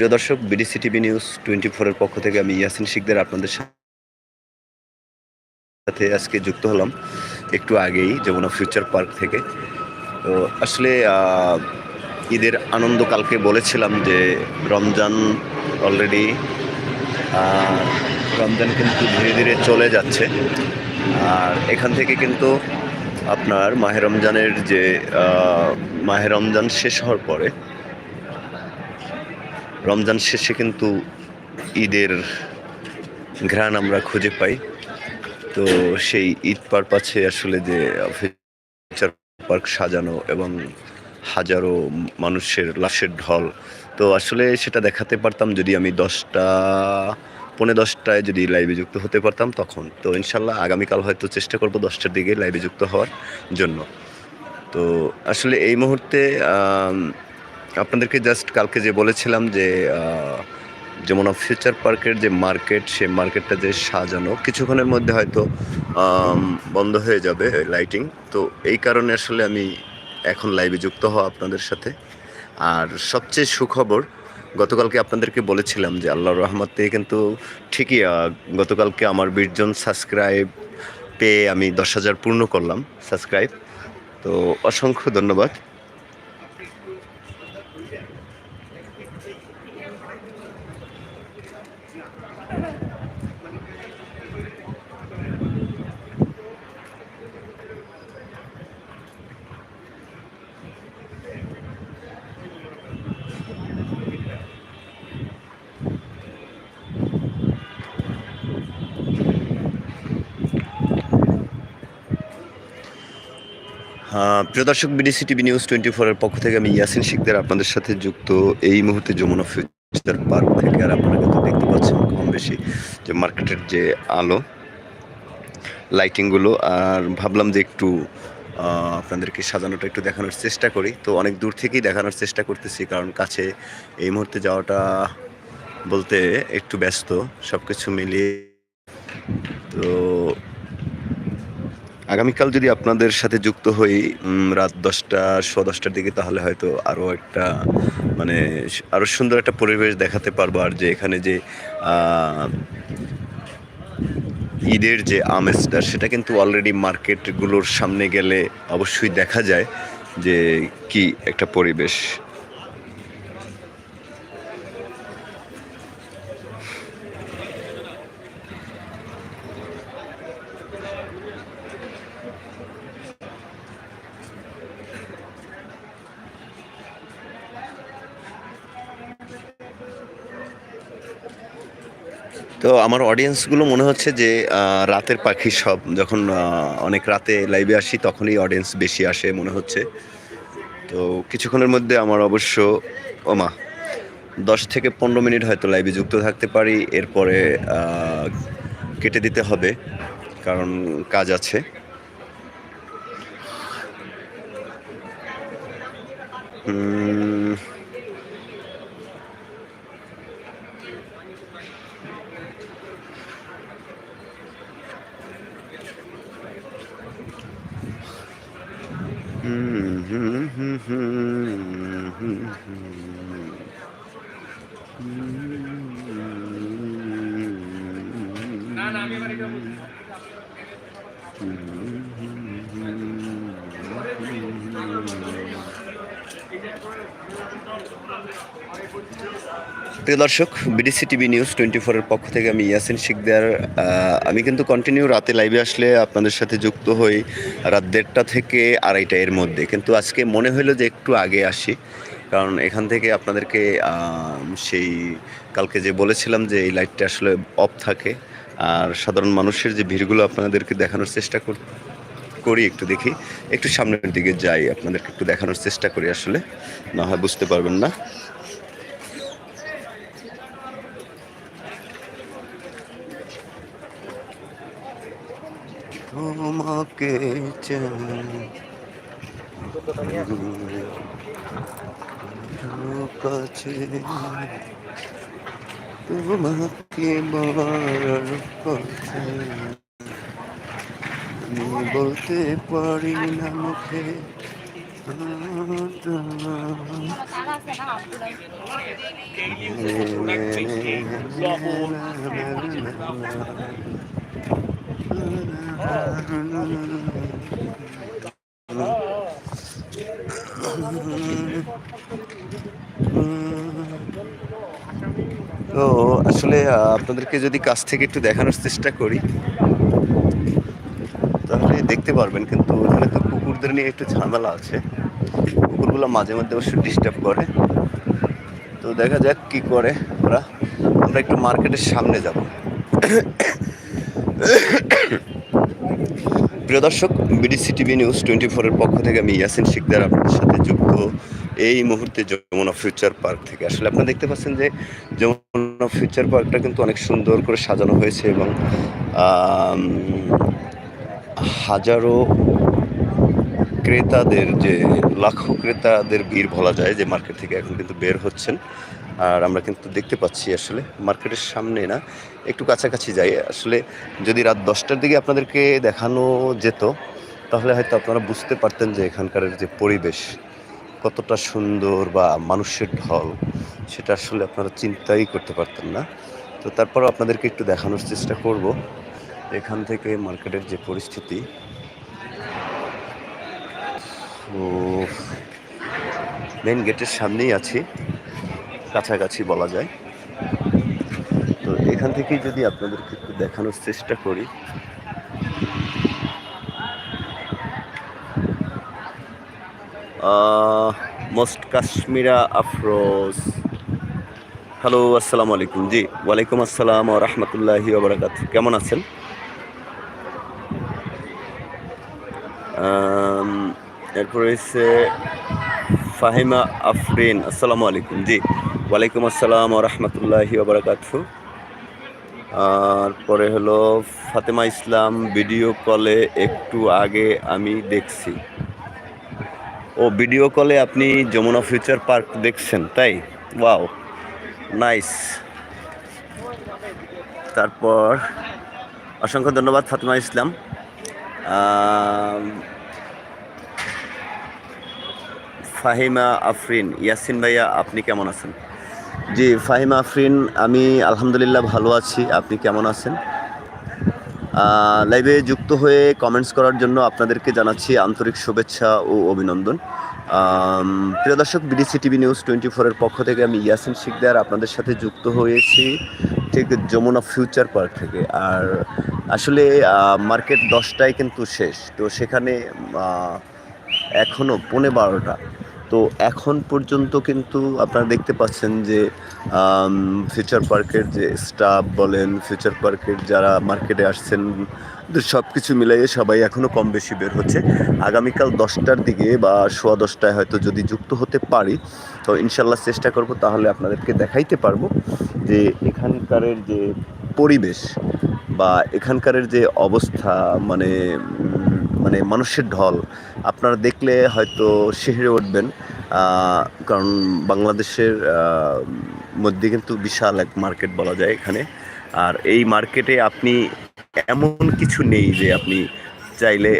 প্রিয় দর্শক BDC TV news twenty ফোরের পক্ষ থেকে আমি ইয়াসিন শিকদার আপনাদের সাথে আজকে যুক্ত হলাম একটু আগেই যমুনা ফিউচার পার্ক থেকে। তো আসলে ঈদের আনন্দ কালকে বলেছিলাম যে রমজান অলরেডি রমজান কিন্তু ধীরে ধীরে চলে যাচ্ছে। আর এখান থেকে কিন্তু আপনার মাহে রমজানের যে মাহে রমজান শেষ হওয়ার পরে রমজান শেষে কিন্তু ঈদের ঘ্রাণ আমরা খুঁজে পাই। তো সেই ঈদ পারপাছে আসলে যে ফিউচার পার্ক সাজানো এবং হাজারো মানুষের লাশের ঢল, তো আসলে সেটা দেখাতে পারতাম যদি আমি দশটা, পৌনে দশটায় যদি লাইভে যুক্ত হতে পারতাম তখন। তো ইনশাল্লাহ আগামীকাল হয়তো চেষ্টা করব দশটার দিকে লাইভে যুক্ত হওয়ার জন্য। তো আসলে এই মুহূর্তে আপনাদেরকে জাস্ট কালকে যে বলেছিলাম যে যেমন ফিউচার পার্কের যে মার্কেট সে মার্কেটটা যে সাজানো, কিছুক্ষণের মধ্যে হয়তো বন্ধ হয়ে যাবে লাইটিং তো এই কারণে আসলে আমি এখন লাইভে যুক্ত হওয়া আপনাদের সাথে। আর সবচেয়ে সুখবর, গতকালকে আপনাদেরকে বলেছিলাম যে আল্লাহর রহমতে কিন্তু ঠিকই গতকালকে আমার বিশজন সাবস্ক্রাইব পেয়ে আমি দশ হাজার পূর্ণ করলাম সাবস্ক্রাইব তো অসংখ্য ধন্যবাদ। প্রিয় দর্শক বিডিসি টিভি নিউজ টোয়েন্টি ফোরের পক্ষ থেকে আমি ইয়াসিন শিকদার আপনাদের সাথে যুক্ত এই মুহূর্তে যমুনা ফিউচার পার্ক থেকে, আর আপনারা কিন্তু দেখতে পাচ্ছেন কম বেশি যে মার্কেটের যে আলো লাইটিংগুলো আর ভাবলাম যে একটু আপনাদেরকে সাজানোটা একটু দেখানোর চেষ্টা করি। তো অনেক দূর থেকেই দেখানোর চেষ্টা করতেছি, কারণ কাছে এই মুহূর্তে যাওয়াটা বলতে একটু ব্যস্ত সব কিছু মিলিয়ে। তো আগামীকাল যদি আপনাদের সাথে যুক্ত হই রাত দশটা, সোয়া দশটার দিকে, তাহলে হয়তো আরও একটা মানে আরও সুন্দর একটা পরিবেশ দেখাতে পারব। আর যে এখানে যে ঈদের যে আমেজটা, সেটা কিন্তু অলরেডি মার্কেটগুলোর সামনে গেলে অবশ্যই দেখা যায় যে কি একটা পরিবেশ। তো আমার অডিয়েন্সগুলো মনে হচ্ছে যে রাতের পাখি সব যখন অনেক রাতে লাইভে আসি তখনই অডিয়েন্স বেশি আসে মনে হচ্ছে। তো কিছুক্ষণের মধ্যে আমার অবশ্য ওমা দশ থেকে পনেরো মিনিট হয়তো লাইভে যুক্ত থাকতে পারি এরপরে কেটে দিতে হবে কারণ কাজ আছে। উম, প্রিয় দর্শক, বিডিসি টিভি নিউজ টোয়েন্টি ফোরের পক্ষ থেকে আমি ইয়াসিন শিকদার। আমি কিন্তু কন্টিনিউ রাতে লাইভে আসলে আপনাদের সাথে যুক্ত হই রাত দেড়টা থেকে আড়াইটা এর মধ্যে। কিন্তু আজকে মনে হলো যে একটু আগে আসি, কারণ এখান থেকে আপনাদেরকে সেই কালকে যে বলেছিলাম যে এই লাইটটা আসলে অফ থাকে, আর সাধারণ মানুষের যে ভিড়গুলো আপনাদেরকে দেখানোর চেষ্টা কর, করি একটু দেখি, একটু সামনের দিকে যাই, আপনাদেরকে একটু দেখানোর চেষ্টা করি আসলে, না হয় বুঝতে পারবেন না। তোমাকে কাছে তোমাকে বলার কথা আমি বলতে পারি না মুখে তো আসলে আপনাদেরকে যদি কাছ থেকে একটু দেখানোর চেষ্টা করি, তাহলে দেখতে পারবেন কিন্তু এখানে তো কুকুরদের নিয়ে একটু ঝামেলা আছে। কুকুরগুলো মাঝে মধ্যে অবশ্য ডিস্টার্ব করে। তো দেখা যাক কি করে ওরা। আমরা একটু মার্কেটের সামনে যাব। প্রিয় দর্শক বিডিসি টিভি নিউজ টোয়েন্টি ফোরের পক্ষ থেকে আমি ইয়াসিন শিকদার আপনাদের সাথে যুক্ত এই মুহূর্তে যমুনা ফিউচার পার্ক থেকে। আসলে আপনারা দেখতে পাচ্ছেন যে যমুনা ফিউচার পার্কটা কিন্তু অনেক সুন্দর করে সাজানো হয়েছে এবং হাজারো ক্রেতাদের যে, লাখো ক্রেতাদের ভিড় বলা যায় যে মার্কেট থেকে এখন কিন্তু বের হচ্ছেন। আর আমরা কিন্তু দেখতে পাচ্ছি আসলে মার্কেটের সামনে না, একটু কাছাকাছি যাই। আসলে যদি রাত দশটার দিকে আপনাদেরকে দেখানো যেত, তাহলে হয়তো আপনারা বুঝতে পারতেন যে এখানকার যে পরিবেশ কতটা সুন্দর বা মানুষের ঢল, সেটা আসলে আপনারা চিন্তাই করতে পারতেন না। তো তারপর আপনাদেরকে একটু দেখানোর চেষ্টা করব। এখান থেকে মার্কেটের যে পরিস্থিতি। মেন গেটের সামনেই আছি। কাছাকাছি বলা যায়। তো এখান থেকেই যদি আপনাদেরকে একটু দেখানোর চেষ্টা করি। মোস্ট কাশ্মীরা আফরোজ। হ্যালো আসসালামু আলাইকুম। জি, ওয়ালাইকুম আসসালাম ও রহমতুল্লাহি ওবরাকাত কেমন আছেন? এরপর হচ্ছে ফাহিমা আফরিন। আসসালামু আলাইকুম। জি ওয়ালাইকুম আসসালাম রহমতুল্লাহি ওবরাকাত আর পরে হলো ফাতেমা ইসলাম ভিডিও কলে একটু আগে আমি দেখছি। ও ভিডিও কলে আপনি যমুনা ফিউচার পার্ক দেখছেন, তাই? Wow, nice. তারপর অসংখ্য ধন্যবাদ ফাতেমা ইসলাম। ফাহিমা আফরিন, ইয়াসিন ভাইয়া, আপনি কেমন আছেন? জি, ফাহিম আফরিন, আমি আলহামদুলিল্লাহ ভালো আছি। আপনি কেমন আছেন? লাইভে যুক্ত হয়ে কমেন্টস করার জন্য আপনাদেরকে জানাচ্ছি আন্তরিক শুভেচ্ছা ও অভিনন্দন। প্রিয় দর্শক বিডিসি টিভি নিউজ টোয়েন্টি ফোরের পক্ষ থেকে আমি ইয়াসিন শিকদার আপনাদের সাথে যুক্ত হয়েছি ঠিক যমুনা ফিউচার পার্ক থেকে। আর আসলে মার্কেট দশটায় কিন্তু শেষ। তো সেখানে এখনও পৌনে বারোটা। তো এখন পর্যন্ত কিন্তু আপনারা দেখতে পাচ্ছেন যে ফিউচার পার্কের যে স্টাফ বলেন ফিউচার পার্কের যারা মার্কেটে আসছেন সব কিছু মিলাইয়ে সবাই এখনও কম বেশি বের হচ্ছে। আগামীকাল দশটার দিকে বা সোয়া দশটায় হয়তো যদি যুক্ত হতে পারি, তো ইনশাল্লাহ চেষ্টা করব তাহলে আপনাদেরকে দেখাইতে পারব যে এখানকারের যে পরিবেশ বা এখানকারের যে অবস্থা মানে মানে মানুষের ঢল। আপনারা দেখলে হয়তো শিহরে উঠবেন। কারণ বাংলাদেশের মধ্যে কিন্তু বিশাল এক মার্কেট বলা যায় এখানে। আর এই মার্কেটে আপনি এমন কিছু নেই যে আপনি চাইলে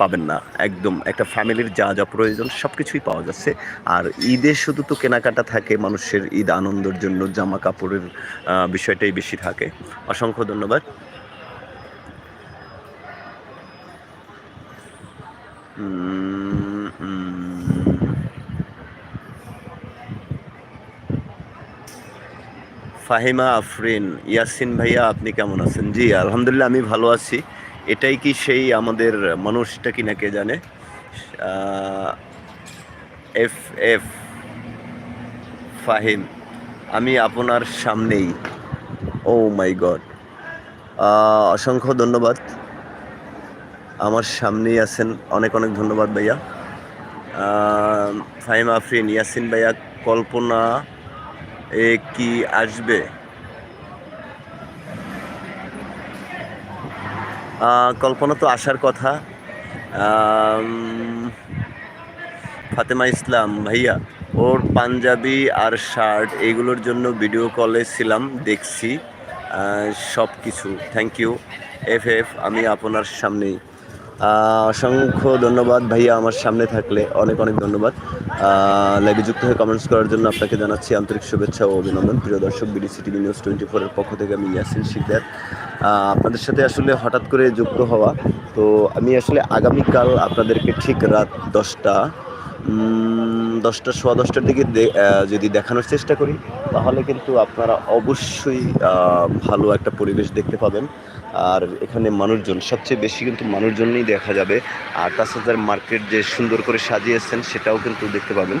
পাবেন না। একদম একটা ফ্যামিলির যা যা প্রয়োজন সব কিছুই পাওয়া যাচ্ছে। আর ঈদে শুধু তো কেনাকাটা থাকে, মানুষের ঈদ আনন্দের জন্য জামা কাপড়ের বিষয়টাই বেশি থাকে। অসংখ্য ধন্যবাদ। ফাহিমা, আফরিন, ইয়াসিন ভাইয়া, আপনি কেমন আছেন? জি, আলহামদুলিল্লাহ, আমি ভালো আছি। এটাই কি সেই আমাদের মানুষটা কি না কে জানে? এফ এফ ফাহিম, আমি আপনার সামনেই। ও মাই গড অসংখ্য ধন্যবাদ। আমার সামনেই আছেন। অনেক অনেক ধন্যবাদ ভাইয়া। ফাহিম আফরিন, ইয়াসিন ভাইয়া, কল্পনা, এ কি আসবে? কল্পনা তো আসার কথা। ফাতেমা ইসলাম ভাইয়া, ওর পাঞ্জাবি আর শার্ট এইগুলোর জন্য ভিডিও কলে ছিলাম, দেখছি। সব কিছু থ্যাংক ইউ এফ এফ আমি আপনার সামনেই। অসংখ্য ধন্যবাদ ভাইয়া আমার সামনে থাকলে। অনেক অনেক ধন্যবাদ। লাইভে যুক্ত হয়ে কমেন্টস করার জন্য আপনাকে জানাচ্ছি আন্তরিক শুভেচ্ছা ও অভিনন্দন। প্রিয় দর্শক বিডিসি টিভি নিউজ টোয়েন্টি ফোরের পক্ষ থেকে আমি ইয়াসিন শিকদার। আপনাদের সাথে আসলে হঠাৎ করে যুক্ত হওয়া। তো আমি আসলে আগামীকাল আপনাদেরকে ঠিক রাত দশটা দশটা, সোয়া দশটার দিকে যদি দেখানোর চেষ্টা করি, তাহলে কিন্তু আপনারা অবশ্যই ভালো একটা পরিবেশ দেখতে পাবেন। আর এখানে মানুষজন, সবচেয়ে বেশি কিন্তু মানুষজনই দেখা যাবে। আর তাছাড়া মার্কেট যে সুন্দর করে সাজিয়েছেন, সেটাও কিন্তু দেখতে পাবেন।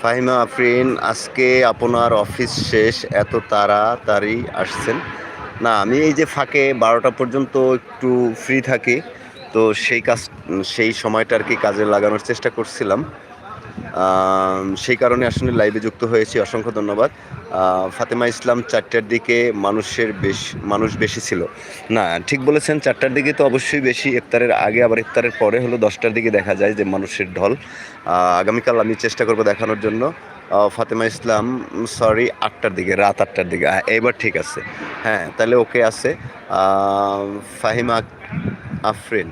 ফাহিমা আফরিন, আজকে আপনার অফিস শেষ, এত তাড়াতাড়ি আসছেন। না, আমি এই যে ফাঁকে বারোটা পর্যন্ত একটু ফ্রি থাকি, তো সেই কাজ, সেই সময়টা আর কি কাজে লাগানোর চেষ্টা করছিলাম। সেই কারণে আসলে লাইভে যুক্ত হয়েছি, অসংখ্য ধন্যবাদ। ফাতেমা ইসলাম চারটার দিকে মানুষের বেশ, মানুষ বেশি ছিল। না, ঠিক বলেছেন, চারটার দিকে তো অবশ্যই বেশি, ইফতারের আগে আবার ইফতারের পরে হলো দশটার দিকে দেখা যায় যে মানুষের ঢল। আগামীকাল আমি চেষ্টা করব দেখানোর জন্য। ফাতেমা ইসলাম সরি আটটার দিকে, রাত আটটার দিকে। এবার ঠিক আছে। হ্যাঁ তাহলে ওকে আছে। ফাহিমা আফরিন।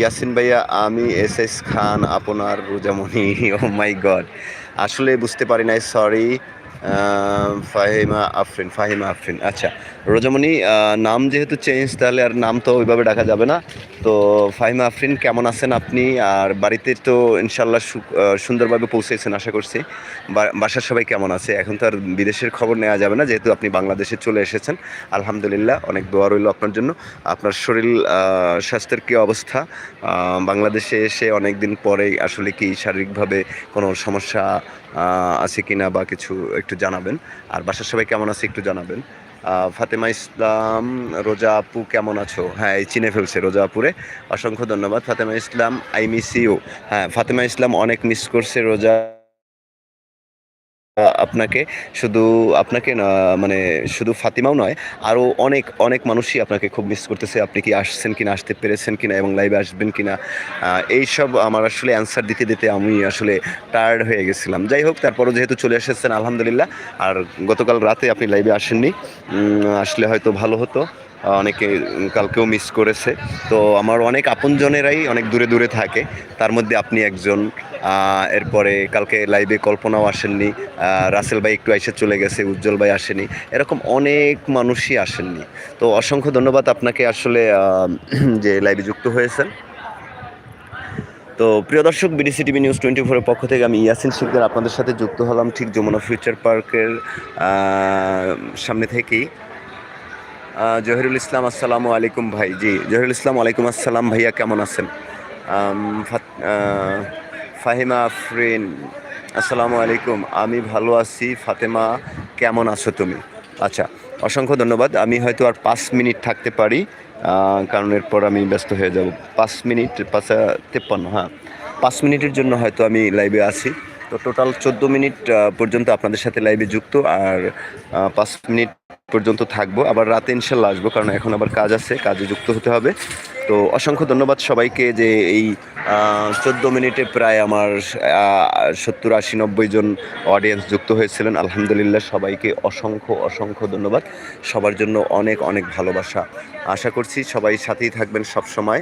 ইয়াসিন ভাইয়া, আমি এস এস খান, আপনার রোজামণি ও মাই গড আসলে বুঝতে পারি নাই সরি ফাহিমা আফরিন ফাহিমা আফরিন। আচ্ছা রোজামণি নাম যেহেতু চেঞ্জ তাহলে আর নাম তো ওইভাবে ডাকা যাবে না। তো ফাহিমা আফরিন, কেমন আছেন আপনি? আর বাড়িতে তো ইনশাল্লাহ সুন্দরভাবে পৌঁছেছেন, আশা করছি। বাসার সবাই কেমন আছে? এখন তো আর বিদেশের খবর নেওয়া যাবে না, যেহেতু আপনি বাংলাদেশে চলে এসেছেন। আলহামদুলিল্লাহ, অনেক দোয়া রইল আপনার জন্য। আপনার শরীর স্বাস্থ্যের কী অবস্থা? বাংলাদেশে এসে অনেক দিন পরে আসলে কি শারীরিকভাবে কোনো সমস্যা আহ, কি না বা কিছু একটু জানাবেন। আর বাসার সবাই কেমন আছে একটু জানাবেন। ফাতেমা ইসলাম রোজা আপু কেমন আছো? হ্যাঁ এই চিনে ফেলছে রোজা আপুরে। অসংখ্য ধন্যবাদ। Fatema Islam I miss you. হ্যাঁ ফাতেমা ইসলাম অনেক মিস করছে রোজা আপনাকে শুধু আপনাকে মানে শুধু ফাতিমাও নয় আরও অনেক অনেক মানুষই আপনাকে খুব মিস করতেছে। আপনি কি আসছেন কিনা, আসতে পেরেছেন কিনা এবং লাইভে আসবেন কিনা এইসব আমার আসলে অ্যান্সার দিতে দিতে আমি আসলে টায়ার্ড হয়ে গেছিলাম। যাই হোক, তারপরও যেহেতু চলে এসেছেন, আলহামদুলিল্লাহ। আর গতকাল রাতে আপনি লাইভে আসেননি। আসলে হয়তো ভালো হতো। অনেকে কালকেও মিস করেছে। তো আমার অনেক আপনজনেরাই অনেক দূরে দূরে থাকে। তার মধ্যে আপনি একজন। এরপরে কালকে লাইভে কল্পনাও আসেননি। রাসেল ভাই একটু এসে চলে গেছে, উজ্জ্বল ভাই আসেনি। এরকম অনেক মানুষই আসেননি। তো অসংখ্য ধন্যবাদ আপনাকে আসলে যে লাইভে যুক্ত হয়েছেন। তো প্রিয় দর্শক, বিডিসি টিভি নিউজ টোয়েন্টি ফোরের পক্ষ থেকে আমি ইয়াসিন শিকদার আপনাদের সাথে যুক্ত হলাম ঠিক যমুনা ফিউচার পার্কের সামনে থেকেই। জহিরুল ইসলাম, আসসালামু আলাইকুম ভাই। জি, জহিরুল ইসলাম আলাইকুম আসসালাম ভাইয়া, কেমন আছেন? ফাহিমা আফরিন, আসসালামু আলাইকুম। আমি ভালো আছি। ফাতেমা, কেমন আছো তুমি? আচ্ছা অসংখ্য ধন্যবাদ। আমি হয়তো আর পাঁচ মিনিট থাকতে পারি কারণ এরপর আমি ব্যস্ত হয়ে যাব। পাঁচ মিনিট, পাঁচ, তেপ্পান্ন হ্যাঁ। পাঁচ মিনিটের জন্য হয়তো আমি লাইভে আছি। তো টোটাল চোদ্দ মিনিট পর্যন্ত আপনাদের সাথে লাইভে যুক্ত। আর পাঁচ মিনিট পর্যন্ত থাকব। আবার রাতে ইনশাল্লাহ আসব, কারণ এখন আবার কাজ আছে, কাজে যুক্ত হতে হবে। তো অসংখ্য ধন্যবাদ সবাইকে যে এই চোদ্দ মিনিটে প্রায় আমার সত্তর আশি নব্বই জন অডিয়েন্স যুক্ত হয়েছিলেন। আলহামদুলিল্লাহ সবাইকে অসংখ্য অসংখ্য ধন্যবাদ। সবার জন্য অনেক অনেক ভালোবাসা। আশা করছি সবাই সাথেই থাকবেন সব সময়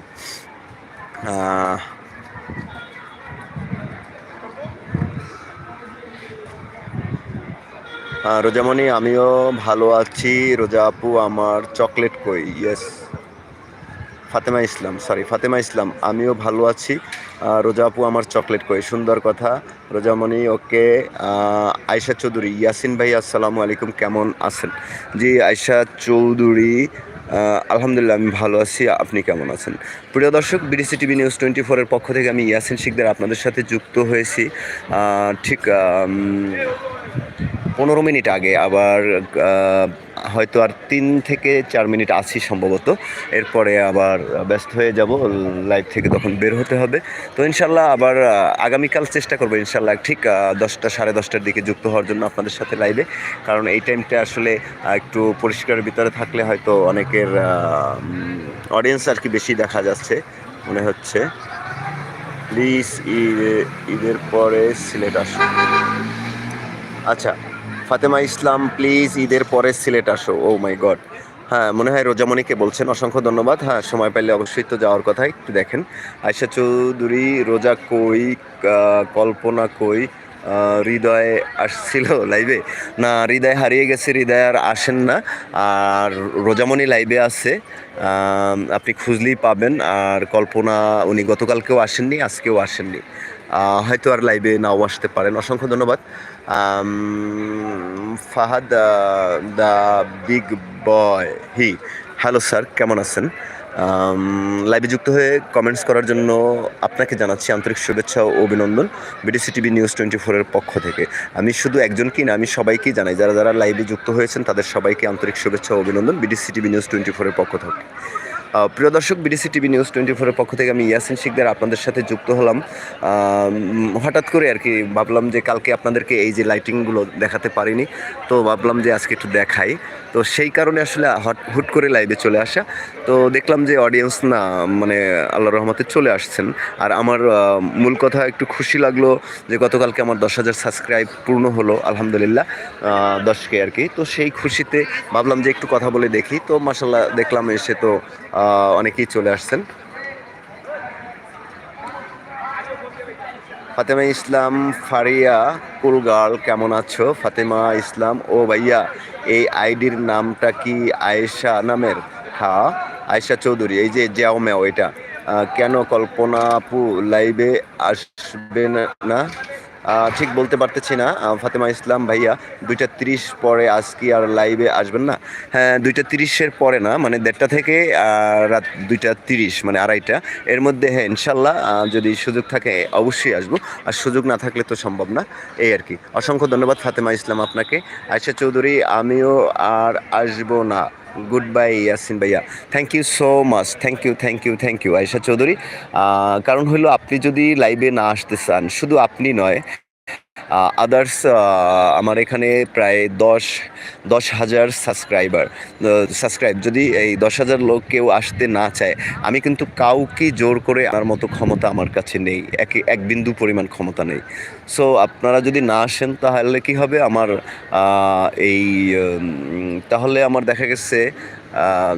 রোজামণি, আমিও ভালো আছি। রোজা আপু আমার চকলেট কই? ইয়েস ফাতেমা ইসলাম সরি ফাতেমা ইসলাম, আমিও ভালো আছি। রোজা আপু আমার চকলেট কই? সুন্দর কথা। রোজামণি, ওকে। আয়শা চৌধুরী, ইয়াসিন ভাই, আসসালামু আলাইকুম, কেমন আছেন? জি, আয়শা চৌধুরী আলহামদুলিল্লাহ, আমি ভালো আছি। আপনি কেমন আছেন? প্রিয় দর্শক বিডিসি টিভি নিউজ টোয়েন্টি ফোরের পক্ষ থেকে আমি ইয়াসিন শিকদার আপনাদের সাথে যুক্ত হয়েছি। ঠিক পনেরো মিনিট আগে আবার হয়তো আর তিন থেকে চার মিনিট আছি সম্ভবত। এরপরে আবার ব্যস্ত হয়ে যাব, লাইভ থেকে তখন বের হতে হবে। তো ইনশাল্লাহ আবার আগামীকাল চেষ্টা করব ইনশাল্লাহ ঠিক দশটা সাড়ে দশটার দিকে যুক্ত হওয়ার জন্য আপনাদের সাথে লাইভে। কারণ এই টাইমটা আসলে একটু পরিষ্কারের ভিতরে থাকলে হয়তো অনেকের অডিয়েন্স আর কি বেশি দেখা যাচ্ছে, মনে হচ্ছে। প্লিজ ঈদের পরে সিলেট আসুন। আচ্ছা ফাতেমা ইসলাম প্লিজ ঈদের পরে সিলেট আসো। ও মাই গড হ্যাঁ মনে হয় রোজামণিকে বলছেন। অসংখ্য ধন্যবাদ। হ্যাঁ সময় পেলে অবশ্যই তো যাওয়ার কথা, একটু দেখেন। আয়সা চৌধুরী, রোজা কই কল্পনা কই হৃদয় আসছিল লাইভে না, হৃদয় হারিয়ে গেছে, হৃদয় আর আসেন না। আর রোজামণি লাইভে আছে। আপনি খুঁজলেই পাবেন। আর কল্পনা, উনি গতকালকেও আসেননি, আজকেও আসেননি। হয়তো আর লাইভে নাও আসতে পারেন। অসংখ্য ধন্যবাদ। Fahad the big boy, hi. Hello, sir, কেমন আছেন? লাইভে যুক্ত হয়ে কমেন্টস করার জন্য আপনাকে জানাচ্ছি আন্তরিক শুভেচ্ছা ও অভিনন্দন বিডিসি টিভি নিউজ টোয়েন্টি ফোরের পক্ষ থেকে। আমি শুধু একজনকেই না, আমি সবাইকেই জানাই, যারা যারা লাইভে যুক্ত হয়েছেন, তাদের সবাইকে আন্তরিক শুভেচ্ছা ও অভিনন্দন বিডিসি টিভি নিউজ টোয়েন্টি ফোরের পক্ষ থেকে। প্রিয় দর্শক, বিডিসি টিভি নিউজ টোয়েন্টি ফোরের পক্ষ থেকে আমি ইয়াসিন শিকদার আপনাদের সাথে যুক্ত হলাম। হঠাৎ করে আর কি ভাবলাম যে কালকে আপনাদেরকে এই যে লাইটিংগুলো দেখাতে পারিনি, তো ভাবলাম যে আজকে একটু দেখাই। তো সেই কারণে আসলে হট- হুট করে লাইভে চলে আসা। তো দেখলাম যে অডিয়েন্স না মানে আল্লাহ রহমতে চলে আসছেন। আর আমার মূল কথা একটু খুশি লাগল যে গতকালকে আমার দশ হাজার সাবস্ক্রাইব পূর্ণ হলো, আলহামদুলিল্লাহ দশকে আর কি। তো সেই খুশিতে ভাবলাম যে একটু কথা বলে দেখি। তো মাসাল্লাহ দেখলাম এসে তো অনেকেই চলে আসছেন। ফাতেমা ইসলাম ফারিয়া কুলগার্ল কেমন আছো? ফাতেমা ইসলাম ও ভাইয়া, এই আইডির নামটা কি আয়েশা নামের? হ্যাঁ আয়েশা চৌধুরী, এই যে জ্যাও মেও এটা। কেন কল্পনা আপু লাইভে আসবে না? ঠিক বলতে পারতেছি না। ফাতেমা ইসলাম ভাইয়া, দুইটা তিরিশ পরে আজকে আর লাইভে আসবেন না? হ্যাঁ দুইটা তিরিশের পরে না মানে দেড়টা থেকে রাত দুইটা তিরিশ মানে আড়াইটা। এর মধ্যে হ্যাঁ ইনশাল্লাহ যদি সুযোগ থাকে, অবশ্যই আসব। আর সুযোগ না থাকলে তো সম্ভব না, এই আর কি। অসংখ্য ধন্যবাদ ফাতেমা ইসলাম আপনাকে। আয়সা চৌধুরী, আমিও আর আসব না। গুড বাই ইয়াসিন ভাইয়া thank you so much thank you thank you thank you Ayesha Chowdhury কারণ হলো, আপনি যদি লাইভে না আসতে চান, শুধু আপনি নয় আদার্স আমার এখানে প্রায় দশ দশ হাজার সাবস্ক্রাইবার সাবস্ক্রাইব যদি এই দশ হাজার লোক কেউ আসতে না চায়, আমি কিন্তু কাউকে জোর করে আনার মতো ক্ষমতা আমার কাছে নেই। এক এক বিন্দু পরিমাণ ক্ষমতা নেই। সো আপনারা যদি না আসেন, তাহলে কি হবে? আমার এই তাহলে আমার দেখা গেছে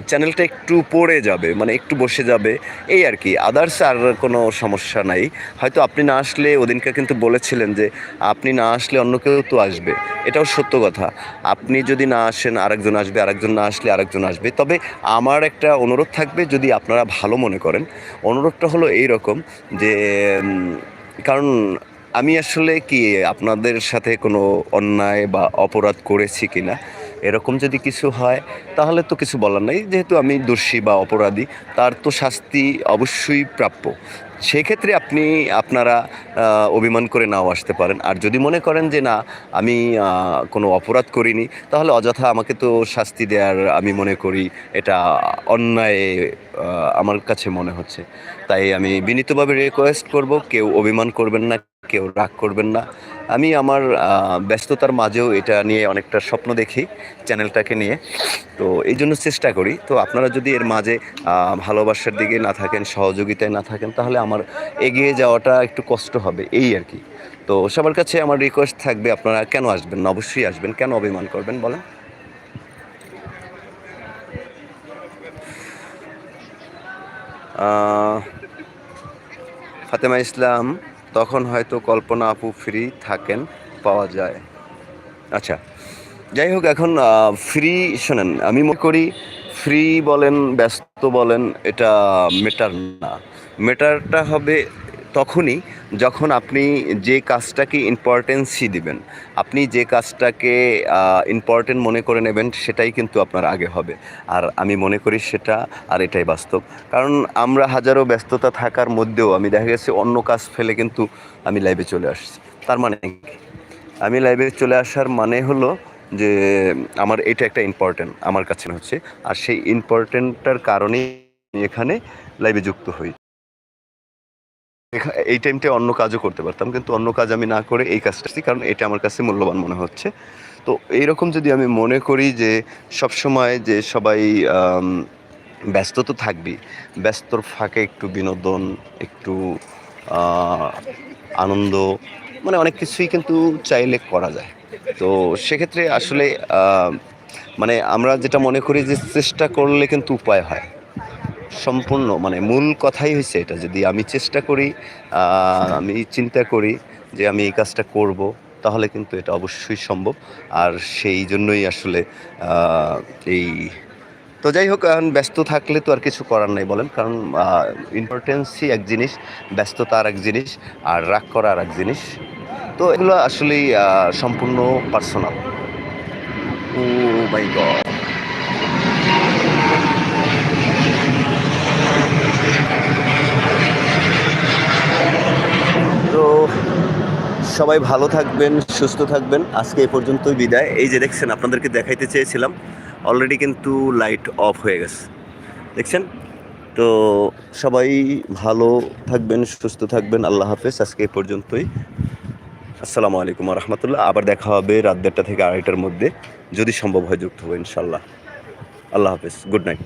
চ্যানেলটা একটু পড়ে যাবে মানে একটু বসে যাবে, এই আর কি। আদার্স আর কোনো সমস্যা নাই। হয়তো আপনি না আসলে ওদিনকে কিন্তু বলেছিলেন যে, আপনি না আসলে অন্য কেউ তো আসবে। এটাও সত্য কথা। আপনি যদি না আসেন, আরেকজন আসবে, আরেকজন না আসলে আরেকজন আসবে। তবে আমার একটা অনুরোধ থাকবে, যদি আপনারা ভালো মনে করেন। অনুরোধটা হলো এই রকম যে কারণ আমি আসলে কি, আপনাদের সাথে কোনো অন্যায় বা অপরাধ করেছি কিনা? এরকম যদি কিছু হয়, তাহলে তো কিছু বলার নাই। যেহেতু আমি দোষী বা অপরাধী, তার তো শাস্তি অবশ্যই প্রাপ্য। সেক্ষেত্রে আপনি, আপনারা অভিমান করে নাও আসতে পারেন। আর যদি মনে করেন যে না, আমি কোনো অপরাধ করিনি, তাহলে অযথা আমাকে তো শাস্তি দেওয়ার আমি মনে করি, এটা অন্যায় আমার কাছে মনে হচ্ছে। তাই আমি বিনীতভাবে রিকোয়েস্ট করব, কেউ অভিমান করবেন না। কেউ রাগ করবেন না। আমি আমার ব্যস্ততার মাঝেও এটা নিয়ে অনেকটা স্বপ্ন দেখি চ্যানেলটাকে নিয়ে। তো এই জন্য চেষ্টা করি। তো আপনারা যদি এর মাঝে ভালোবাসার দিকে না থাকেন, সহযোগিতায় না থাকেন, তাহলে আমার এগিয়ে যাওয়াটা একটু কষ্ট হবে, এই আর কি। তো সবার কাছে আমার রিকোয়েস্ট থাকবে, আপনারা কেন আসবেন না? অবশ্যই আসবেন। কেন অভিমান করবেন বলেন? ফাতেমা ইসলাম তখন হয়তো কল্পনা আপু ফ্রি থাকেন, পাওয়া যায়। আচ্ছা যাই হোক, এখন ফ্রি শোনেন, আমি মনে করি ফ্রি বলেন, ব্যস্ত বলেন, এটা মেটার না। মেটারটা হবে তখনই যখন আপনি যে কাজটাকে ইম্পর্টেন্সই দিবেন, আপনি যে কাজটাকে ইম্পর্টেন্ট মনে করে নেবেন, সেটাই কিন্তু আপনার আগে হবে। আর আমি মনে করি সেটা, আর এটাই বাস্তব। কারণ আমরা হাজারো ব্যস্ততা থাকার মধ্যেও আমি দেখা গেছে অন্য কাজ ফেলে কিন্তু আমি লাইভে চলে আসছি। তার মানে আমি লাইভে চলে আসার মানে হলো যে, আমার এটা একটা ইম্পর্টেন্ট আমার কাছে হচ্ছে। আর সেই ইম্পর্টেন্টটার কারণেই আমি এখানে লাইভে যুক্ত হই। এখা- এই টাইমটা অন্য কাজও করতে পারতাম, কিন্তু অন্য কাজ আমি না করে এই কাজটা কারণ এটা আমার কাছে মূল্যবান মনে হচ্ছে। তো এইরকম যদি আমি মনে করি যে সব সময় যে সবাই ব্যস্ত তো থাকবেই, ব্যস্তর ফাঁকে একটু বিনোদন, একটু আনন্দ মানে অনেক কিছুই কিন্তু চাইলে করা যায়। তো সেক্ষেত্রে আসলে মানে আমরা যেটা মনে করি যে চেষ্টা করলে কিন্তু উপায় হয়। সম্পূর্ণ মানে মূল কথাই হয়েছে এটা, যদি আমি চেষ্টা করি আমি চিন্তা করি যে আমি এই কাজটা করব, তাহলে কিন্তু এটা অবশ্যই সম্ভব। আর সেই জন্যই আসলে এই, তো যাই হোক, এখন ব্যস্ত থাকলে তো আর কিছু করার নাই বলেন, কারণ ইম্পর্টেন্সই এক জিনিস, ব্যস্ততা আর এক জিনিস, আর রাগ করা আর এক জিনিস। তো এগুলো আসলেই সম্পূর্ণ পার্সোনাল ও মাই গড তো সবাই ভালো থাকবেন, সুস্থ থাকবেন। আজকে এই পর্যন্তই বিদায়। এই যে দেখছেন, আপনাদেরকে দেখাইতে চেয়েছিলাম। অলরেডি কিন্তু লাইট অফ হয়ে গেছে। দেখছেন? তো সবাই ভালো থাকবেন, সুস্থ থাকবেন। আল্লাহ হাফেজ। আজকে এই পর্যন্তই। আসসালামু আলাইকুম রহমতুল্লাহ আবার দেখা হবে রাত দেড়টা থেকে আড়াইটার মধ্যে। যদি সম্ভব হয় যুক্ত হবে ইনশাল্লাহ আল্লাহ হাফেজ। Good night.